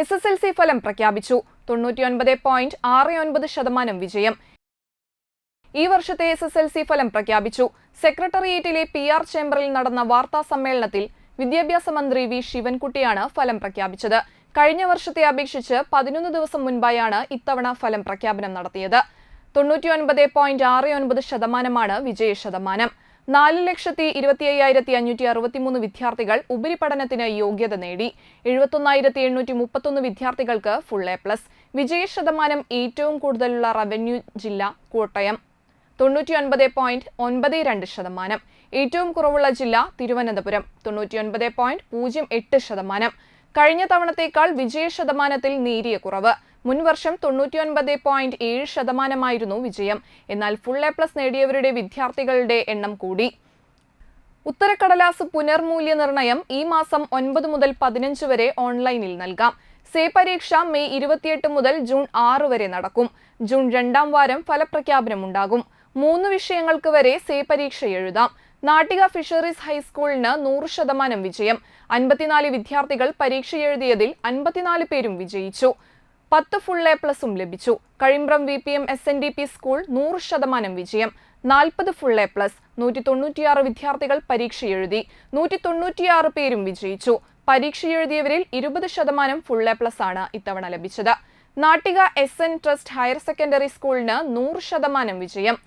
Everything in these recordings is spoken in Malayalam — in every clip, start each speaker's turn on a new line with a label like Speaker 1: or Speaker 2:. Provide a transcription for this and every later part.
Speaker 1: എസ് എസ് എൽ സി ഫലം പ്രഖ്യാപിച്ചു. തൊണ്ണൂറ്റിയൊൻപത് പോയിന്റ് ആറ് ഒൻപത് ശതമാനം വിജയം. ഈ വർഷത്തെ എസ് എസ് എൽ സി ഫലം പ്രഖ്യാപിച്ചു. സെക്രട്ടേറിയറ്റിലെ പി ആർ ചേംബറിൽ നടന്ന വാർത്താ സമ്മേളനത്തിൽ വിദ്യാഭ്യാസ മന്ത്രി വി ശിവൻകുട്ടിയാണ് ഫലം പ്രഖ്യാപിച്ചത്. കഴിഞ്ഞ വർഷത്തെ അപേക്ഷിച്ച് പതിനൊന്ന് ദിവസം മുൻപായാണ് ഇത്തവണ ഫലം പ്രഖ്യാപനം നടത്തിയത്. തൊണ്ണൂറ്റിയൊൻപത് പോയിന്റ് ആറ് ഒൻപത് ശതമാനമാണ് വിജയ ശതമാനം നാല് ലക്ഷത്തി ഇരുപത്തി അയ്യായിരത്തി അഞ്ഞൂറ്റി അറുപത്തിമൂന്ന് വിദ്യാർത്ഥികൾ ഉപരിപഠനത്തിന് യോഗ്യത നേടി. എഴുപത്തൊന്നായിരത്തി എണ്ണൂറ്റി മുപ്പത്തൊന്ന് വിദ്യാർത്ഥികൾക്ക് ഫുൾ എ പ്ലസ് വിജയ ശതമാനം ഏറ്റവും കൂടുതലുള്ള റവന്യൂ ജില്ല കോട്ടയം. തൊണ്ണൂറ്റിയൊൻപത് പോയിന്റ് ഒൻപത് രണ്ട് ശതമാനം. ഏറ്റവും കുറവുള്ള ജില്ല തിരുവനന്തപുരം. തൊണ്ണൂറ്റിയൊൻപത് പോയിന്റ് പൂജ്യം എട്ട് ശതമാനം. കഴിഞ്ഞ തവണത്തേക്കാൾ വിജയ ശതമാനത്തിൽ നേരിയ കുറവ്. മുൻവർഷം തൊണ്ണൂറ്റിയൊൻപത് പോയിന്റ് ഏഴ് ശതമാനമായിരുന്നു വിജയം. എന്നാൽ ഫുൾ എ പ്ലസ് നേടിയവരുടെ വിദ്യാർത്ഥികളുടെ എണ്ണം കൂടി. ഉത്തരക്കടലാസ് പുനർമൂല്യനിർണയം ഈ മാസം ഒൻപത് മുതൽ പതിനഞ്ച് വരെ ഓൺലൈനിൽ നൽകാം. സേ പരീക്ഷ മെയ് ഇരുപത്തിയെട്ട് മുതൽ ജൂൺ ആറ് വരെ നടക്കും. ജൂൺ രണ്ടാം വാരം ഫലപ്രഖ്യാപനമുണ്ടാകും മൂന്ന് വിഷയങ്ങൾക്ക് വരെ സേ പരീക്ഷ എഴുതാം. നാട്ടിക ഫിഷറീസ് ഹൈസ്കൂളിന് നൂറ് ശതമാനം വിജയം. അൻപത്തിനാല് വിദ്യാർത്ഥികൾ പരീക്ഷ എഴുതിയതിൽ അൻപത്തിനാല് പേരും വിജയിച്ചു. പത്ത് ഫുൾ എ പ്ലസും ലഭിച്ചു. Kazhimbram V P M S N D P school നൂറ് ശതമാനം വിജയം. നാൽപ്പത് ഫുൾ എ പ്ലസ് നൂറ്റി തൊണ്ണൂറ്റിയാറ് വിദ്യാർത്ഥികൾ പരീക്ഷ എഴുതി. നൂറ്റി തൊണ്ണൂറ്റിയാറ് പേരും വിജയിച്ചു. പരീക്ഷ എഴുതിയവരിൽ ഇരുപത് ശതമാനം ഫുൾ എ പ്ലസ് ആണ് ഇത്തവണ ലഭിച്ചത്. Nattika S N trust higher secondary സ്കൂളിന് നൂറ് ശതമാനം വിജയം.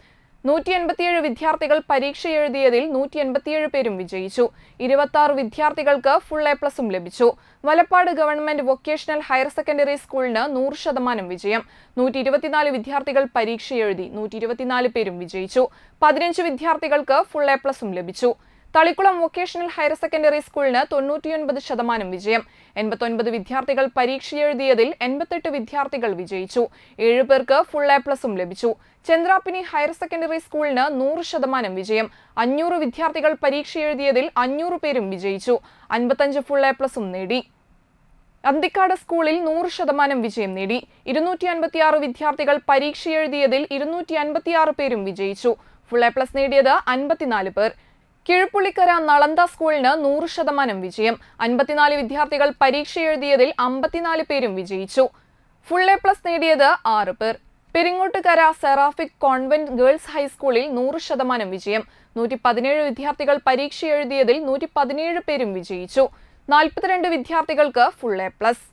Speaker 1: നൂറ്റി എൺപത്തിയേഴ് വിദ്യാർത്ഥികൾ പരീക്ഷ എഴുതിയതിൽ നൂറ്റി എൺപത്തിയേഴ് പേരും വിജയിച്ചു. ഇരുപത്തി വിദ്യാർത്ഥികൾക്ക് ഫുൾ എ പ്ലസും ലഭിച്ചു. Malappad government vocational higher secondary സ്കൂളിന് നൂറ് ശതമാനം വിജയം. നൂറ്റി ഇരുപത്തിനാല് വിദ്യാർത്ഥികൾ പരീക്ഷ എഴുതി നൂറ്റി ഇരുപത്തിനാല് പേരും വിജയിച്ചു. പതിനഞ്ച് വിദ്യാർത്ഥികൾക്ക് ഫുൾ എ പ്ലസും ലഭിച്ചു. തളിക്കുളം വൊക്കേഷണൽ ഹയർ സെക്കൻഡറി സ്കൂളിന് തൊണ്ണൂറ്റിയൊൻപത് ശതമാനം വിജയം. എൺപത്തൊൻപത് വിദ്യാർത്ഥികൾ പരീക്ഷ എഴുതിയതിൽ എൺപത്തെട്ട് വിദ്യാർത്ഥികൾ വിജയിച്ചു. ഏഴു പേർക്ക് ഫുൾ എ പ്ലസും ലഭിച്ചു. ചന്ദ്രാപ്പിനി ഹയർ സെക്കൻഡറി സ്കൂളിന് നൂറ് ശതമാനം വിജയം. അഞ്ഞൂറ് വിദ്യാർത്ഥികൾ പരീക്ഷ എഴുതിയതിൽ അഞ്ഞൂറ് പേരും വിജയിച്ചു. അൻപത്തഞ്ച് ഫുൾ എ പ്ലസും നേടി. അന്തിക്കാട് സ്കൂളിൽ നൂറ് ശതമാനം വിജയം നേടി. ഇരുന്നൂറ്റി അൻപത്തിയാറ് വിദ്യാർത്ഥികൾ പരീക്ഷ എഴുതിയതിൽ ഇരുന്നൂറ്റി അൻപത്തിയാറ് പേരും വിജയിച്ചു. ഫുൾ എ പ്ലസ് നേടിയത് അൻപത്തിനാല് പേർ. കിഴുപ്പുള്ളിക്കര നളന്ത സ്കൂളിന് നൂറ് ശതമാനം വിജയം. അൻപത്തിനാല് വിദ്യാർത്ഥികൾ പരീക്ഷ എഴുതിയതിൽ അമ്പത്തിനാല് പേരും വിജയിച്ചു. ഫുൾ എ പ്ലസ് നേടിയത് ആറ് പേർ. പെരിങ്ങോട്ടുകര സെറാഫിക് കോൺവെന്റ് ഗേൾസ് ഹൈസ്കൂളിൽ നൂറ് ശതമാനം വിജയം. നൂറ്റി പതിനേഴ് വിദ്യാർത്ഥികൾ പരീക്ഷ എഴുതിയതിൽ നൂറ്റി പതിനേഴ് പേരും വിജയിച്ചു. നാൽപ്പത്തിരണ്ട് വിദ്യാർത്ഥികൾക്ക് ഫുൾ എ പ്ലസ്